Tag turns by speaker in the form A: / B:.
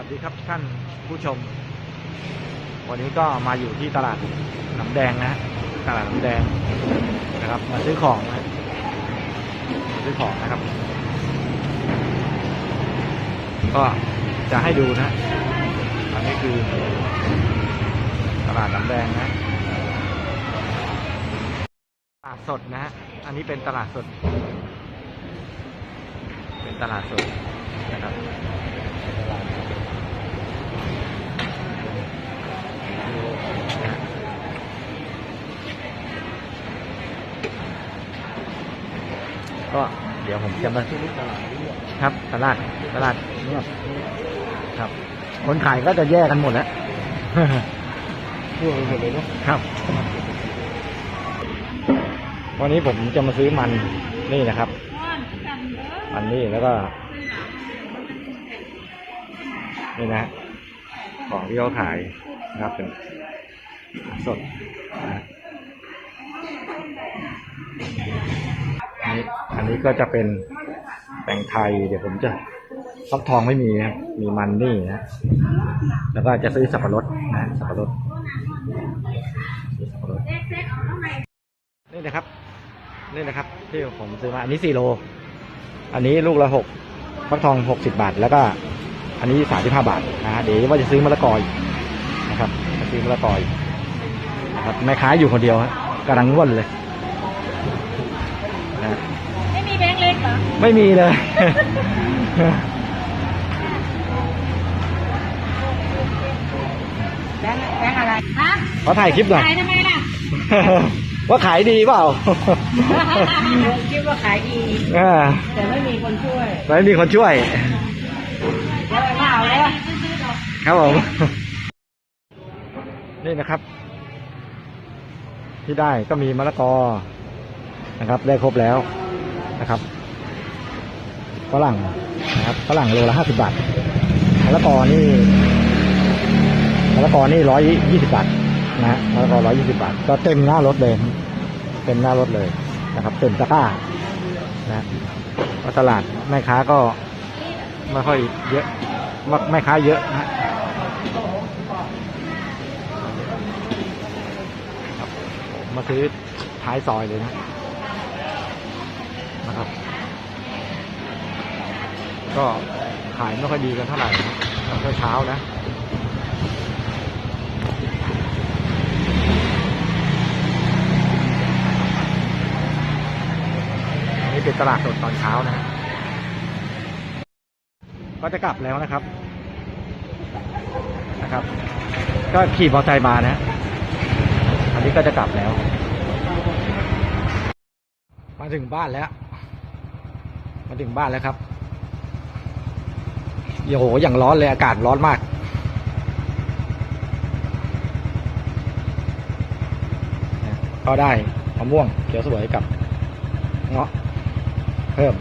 A: วัสดีครับท่านผู้ชม วันนี้ก็มาอยู่ที่ตลาดหนำแดงนะตลาดหนำแดงนะครับ มาซื้อของนะมาซื้อของนะครับ ก็จะให้ดูนะอันนี้คือตลาดหนำแดงนะตลาดสดนะฮะอันนี้เป็นตลาดสด เป็นตลาดสดนะครับ ก็เดี๋ยวผมจะมาครับตลาดตลาดเนี่ยครับ คนขายก็จะแยกกันหมดแล้ว
B: ทั่วไปหมดเลยเนาะ
A: ครับ วันนี้ผมจะมาซื้อมันนี่นะครับ มันนี่แล้วก็ นี่นะ ของที่เขาขายนะครับเป็นสดนะ นี้ อันนี้ก็จะเป็นแตงไทย เดี๋ยวผมจะฟักทองไม่มีนะมีมันนี่นะ แล้วก็จะซื้อสับปะรดนะสับปะรดนี่นะครับ นี่นะครับ ที่ผมซื้อมาอันนี้สี่โล อันนี้ลูกละหกฟักทองหกสิบาท แล้วก็ อันนี้สามสิบห้าบาทนะฮะเดี๋ยวว่าจะซื้อมะละกออีกนะครับซื้อมะละกออีกนะครับแม่ค้าอยู่คนเดียวฮะกำลังง่วนเลยนะ
C: ไม่มีแบงค์เล็กเหรอ
A: ไม่มีเลย
C: แบงค์แบงค์อะไรฮะ
A: ขอถ่ายคลิปหน่อย
C: ขายทำไมล่ะ
A: ว่าขายดีเปล่า
C: คิดว่าขายดี
A: อ่า
C: แต่ไม่มีคนช่วย
A: ไม่มีคนช่วย
C: แล้วไปมาเอาแล้ว
A: ครับผม นี่นะครับ ที่ได้ก็มีมะละกอนะครับ ได้ครบแล้วนะครับ ฝรั่งนะครับฝรั่งโลละห้าสิบบาทมะละกอนี่มะละกอนี่ร้อยยี่สิบบาทนะฮะมะละกอร้อยยี่สิบาท ก็เต็มหน้ารถเลย เต็มหน้ารถเลยนะครับ เต็มตะกร้านะตลาดแม่ค้าก็ไม่ค่อยเยอะไม่แม่ค้าเยอะนะครับมาซื้อท้ายซอยเลยนะ ก็ขายไม่ค่อยดีกันเท่าไหร่ตอนเช้าๆนะนนี้เป็นตลาดสดตอนเช้านะก็จะกลับแล้วนะครับ นะครับ ก็ขี่มอเตอร์ไซค์มานะ อันนี้ก็จะกลับแล้ว มาถึงบ้านแล้ว มาถึงบ้านแล้วครับ โอ้โหอย่างร้อนเลยอากาศร้อนมากก็ได้มะม่วงเขียวสวยกับเงาะเพิ่ม